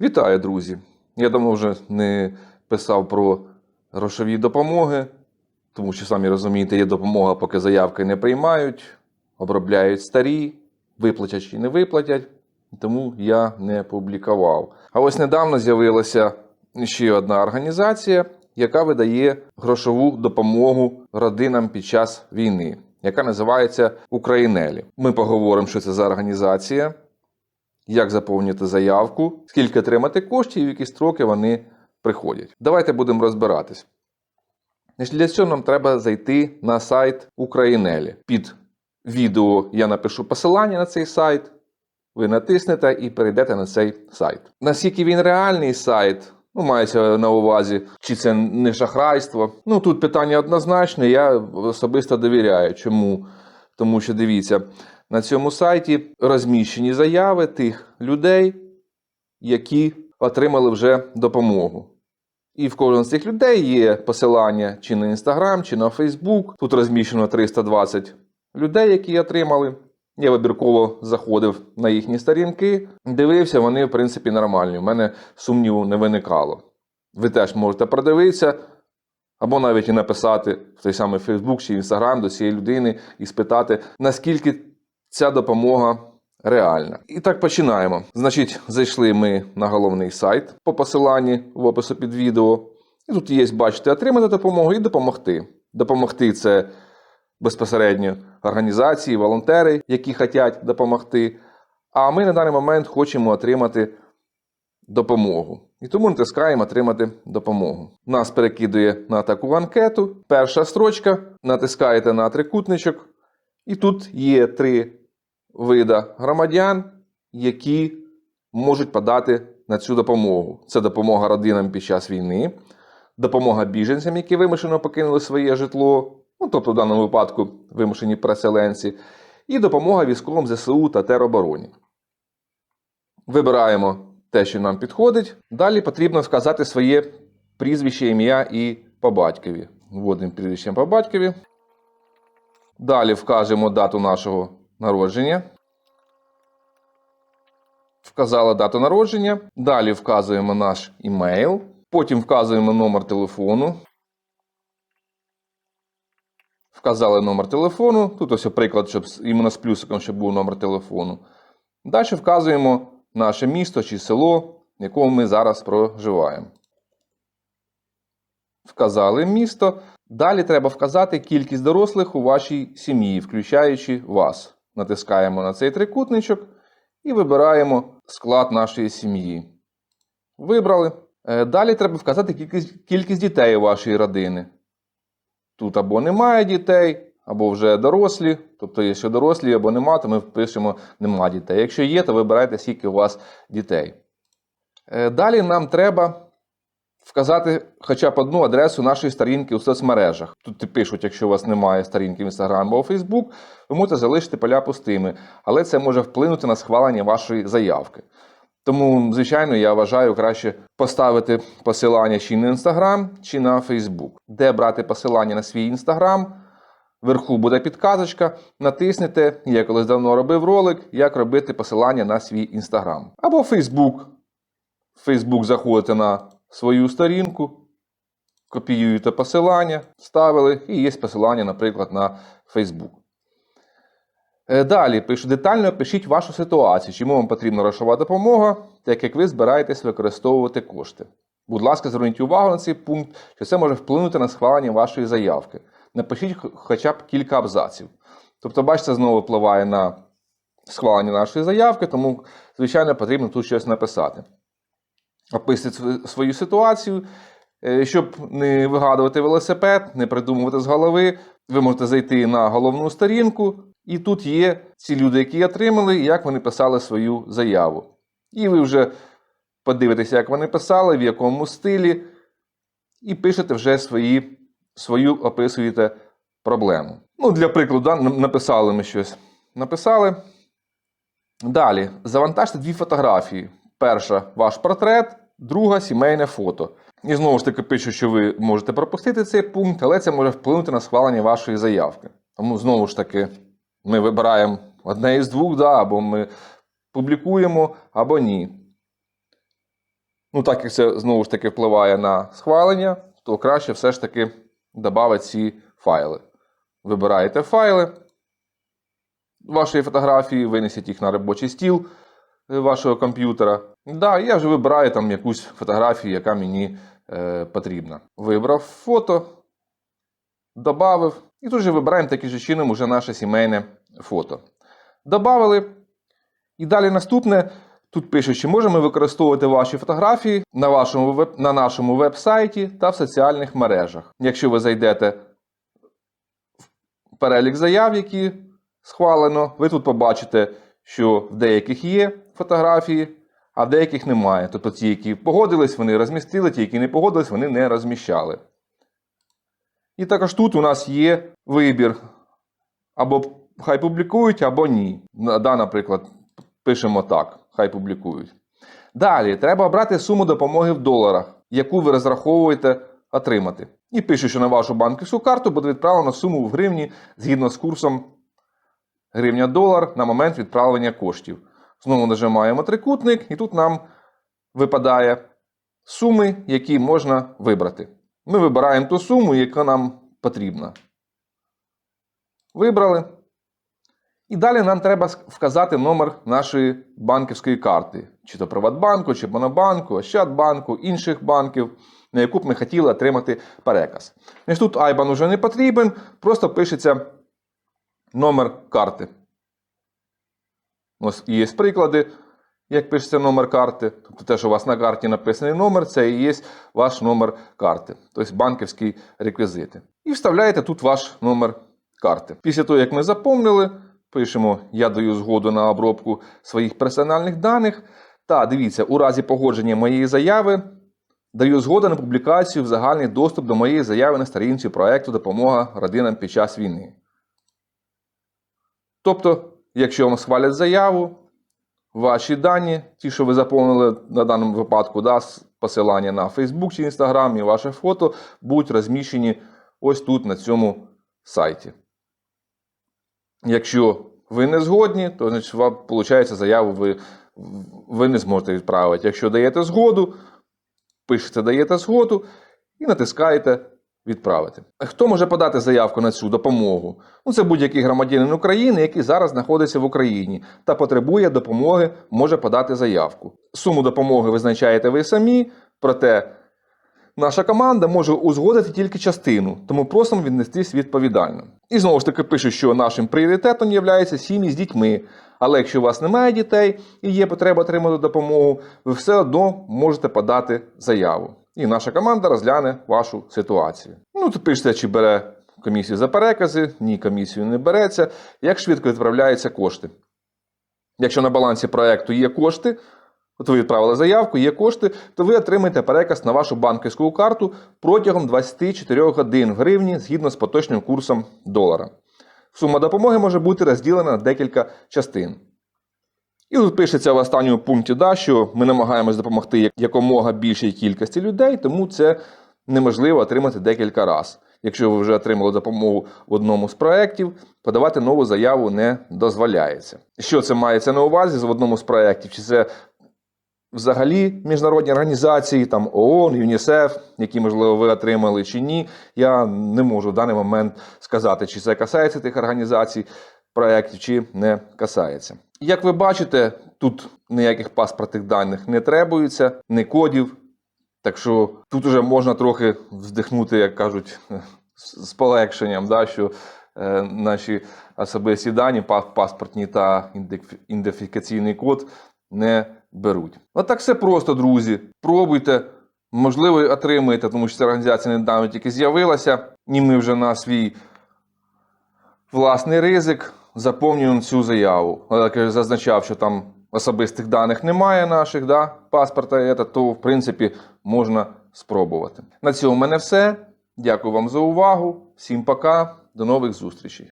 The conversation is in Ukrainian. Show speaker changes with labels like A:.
A: Вітаю, друзі! Я давно вже не писав про грошові допомоги, тому що, самі розумієте, є допомога, поки заявки не приймають, обробляють старі, виплатять чи не виплатять, тому я не публікував. А ось недавно з'явилася ще одна організація, яка видає грошову допомогу родинам під час війни, яка називається Українелі. Ми поговоримо, що це за організація як заповнити заявку, скільки отримати коштів і в які строки вони приходять. Давайте будемо розбиратись. Для цього нам треба зайти на сайт Українелі. Під відео я напишу посилання на цей сайт. Ви натиснете і перейдете на цей сайт. Наскільки він реальний сайт, ну, мається на увазі, чи це не шахрайство. Ну тут питання однозначне, я особисто довіряю. Чому? Тому що дивіться, на цьому сайті розміщені заяви тих людей, які отримали вже допомогу. І в кожного з цих людей є посилання чи на Інстаграм, чи на Фейсбук. Тут розміщено 320 людей, які отримали. Я вибірково заходив на їхні сторінки, дивився, вони, в принципі, нормальні. У мене сумніву не виникало. Ви теж можете продивитися, або навіть і написати в той самий Фейсбук чи Інстаграм до цієї людини і спитати, наскільки ця допомога реальна. І так починаємо. Значить, зайшли ми на головний сайт по посиланні в опису під відео. І тут є, бачите, отримати допомогу і допомогти. Допомогти це безпосередньо організації, волонтери, які хочуть допомогти. А ми на даний момент хочемо отримати допомогу. І тому натискаємо отримати допомогу. Нас перекидує на таку анкету. Перша строчка, натискаєте на трикутничок, і тут є три вида громадян, які можуть подати на цю допомогу. Це допомога родинам під час війни, допомога біженцям, які вимушено покинули своє житло, ну тобто в даному випадку вимушені переселенці, і допомога військовим ЗСУ та теробороні. Вибираємо те, що нам підходить. Далі потрібно вказати своє прізвище, ім'я і по батькові. Вводимо прізвище по батькові. Далі вкажемо дату нашого народження. Вказали дату народження. Далі вказуємо наш імейл. Потім вказуємо номер телефону. Вказали номер телефону. Тут ось приклад, щоб іменно з плюсиком, щоб був номер телефону. Далі вказуємо наше місто чи село, в якому ми зараз проживаємо. Вказали місто. Далі треба вказати кількість дорослих у вашій сім'ї, включаючи вас. Натискаємо на цей трикутничок і вибираємо склад нашої сім'ї. Вибрали. Е, Далі треба вказати кількість, кількість дітей у вашої родини. Тут або немає дітей, або вже дорослі. Тобто, якщо дорослі або нема, то ми впишемо нема дітей. Якщо є, то вибирайте, скільки у вас дітей. Е, Далі нам треба вказати хоча б одну адресу нашої сторінки у соцмережах. Тут пишуть, якщо у вас немає сторінки в Instagram або Facebook, ви можете залишити поля пустими, але це може вплинути на схвалення вашої заявки. Тому, звичайно, я вважаю краще поставити посилання чи на Instagram, чи на Facebook. Де брати посилання на свій Instagram? Вверху буде підказочка, натиснете. Я колись давно робив ролик, як робити посилання на свій Instagram. Або Facebook. В Facebook заходите на свою сторінку, копіюєте посилання, вставили, і є посилання, наприклад, на. Е, Далі пишу детально пишіть вашу ситуацію, чому вам потрібна грошова допомога, так як ви збираєтесь використовувати кошти. Будь ласка, зверніть увагу на цей пункт, що це може вплинути на схвалення вашої заявки. Напишіть хоча б кілька абзаців. Тобто, бачите, знову впливає на схвалення нашої заявки, тому, звичайно, потрібно тут щось написати. Описуйте свою ситуацію. Е, Щоб не вигадувати велосипед, не придумувати з голови, ви можете зайти на головну сторінку, і тут є ці люди, які отримали, і як вони писали свою заяву. І ви вже подивитеся, як вони писали, в якому стилі, і пишете вже свої, свою описуєте проблему. Ну, для прикладу, да, написали ми щось. Написали. Далі завантажте дві фотографії. Перша ваш портрет, друга сімейне фото. І знову ж таки пишу, що ви можете пропустити цей пункт, але це може вплинути на схвалення вашої заявки. Тому знову ж таки ми вибираємо одне із двох, да, або ми публікуємо, або ні. Ну, так як це знову ж таки впливає на схвалення, то краще все ж таки додати ці файли. Вибираєте файли вашої фотографії, винесіть їх на робочий стіл е, вашого комп'ютера. Да, я вже вибираю там якусь фотографію, яка мені е, потрібна. Вибрав фото, додав. І тут же вибираємо таким же чином уже наше сімейне фото. Добавили. І далі наступне. Тут пишуть, чи можемо використовувати ваші фотографії на, вашому веб, на нашому веб-сайті та в соціальних мережах. Якщо ви зайдете в перелік заяв, які схвалено, ви тут побачите, що в деяких є фотографії, а в деяких немає. Тобто ті, які погодились, вони розмістили, ті, які не погодились, вони не розміщали. І також тут у нас є вибір. Або хай публікують, або ні. Да, наприклад, пишемо так, хай публікують. Далі треба обрати суму допомоги в доларах, яку ви розраховуєте отримати. І пишу, що на вашу банківську карту буде відправлено суму в гривні згідно з курсом гривня-долар на момент відправлення коштів. Знову нажимаємо трикутник, і тут нам випадає суми, які можна вибрати. Ми вибираємо ту суму, яка нам потрібна. Вибрали. І далі нам треба вказати номер нашої банківської карти, чи то Приватбанку, чи Монобанку, Ощадбанку, інших банків, на яку б ми хотіли отримати переказ. Ось тут IBAN уже не потрібен, просто пишеться номер карти. Ось є приклади, як пишеться номер карти. Тобто те, що у вас на карті написаний номер, це і є ваш номер карти, тобто банківські реквізити. І вставляєте тут ваш номер карти. Після того, як ми заповнили, пишемо Я даю згоду на обробку своїх персональних даних. Та дивіться, у разі погодження моєї заяви даю згоду на публікацію в загальний доступ до моєї заяви на сторінці проекту Допомога родинам під час війни. Тобто, якщо вам схвалять заяву, ваші дані, ті, що ви заповнили на даному випадку, да, посилання на Facebook чи Instagram і ваше фото, будуть розміщені ось тут на цьому сайті. Якщо ви не згодні, то значить, вам, виходить, заяву ви, ви не зможете відправити. Якщо даєте згоду, пишете, даєте згоду і натискаєте відправити. Хто може подати заявку на цю допомогу? Ну, це будь-який громадянин України, який зараз знаходиться в Україні та потребує допомоги, може подати заявку. Суму допомоги визначаєте ви самі, проте наша команда може узгодити тільки частину, тому просимо віднестись відповідально. І знову ж таки пишу, що нашим пріоритетом є сім'ї з дітьми. Але якщо у вас немає дітей і є потреба отримати допомогу, ви все одно можете подати заяву. І наша команда розгляне вашу ситуацію. Ну, тут пишете, чи бере комісію за перекази, ні, комісію не береться, як швидко відправляються кошти. Якщо на балансі проекту є кошти, от ви відправили заявку, є кошти, то ви отримаєте переказ на вашу банківську карту протягом 24 годин в гривні згідно з поточним курсом долара. Сума допомоги може бути розділена на декілька частин. І тут пишеться в останньому пункті, да, що ми намагаємось допомогти якомога більшій кількості людей, тому це неможливо отримати декілька разів. Якщо ви вже отримали допомогу в одному з проєктів, подавати нову заяву не дозволяється. Що це мається на увазі в одному з проєктів? Чи це взагалі міжнародні організації, там ООН, ЮНІСЕФ, які, можливо, ви отримали чи ні, я не можу в даний момент сказати, чи це касається тих організацій, проєктів, чи не касається. Як ви бачите, тут ніяких паспортних даних не требується, ні кодів. Так що тут вже можна трохи вздихнути, як кажуть, з полегшенням, да, що е, наші особисті дані, паспортні та ідентифікаційний код не беруть. Отак все просто, друзі. Пробуйте, можливо, отримаєте, тому що ця організація недавно тільки з'явилася, і ми вже на свій власний ризик заповнюємо цю заяву. Як я зазначав, що там особистих даних немає наших, да, паспорта, то в принципі можна спробувати. На цьому в мене все. Дякую вам за увагу. Всім пока, до нових зустрічей.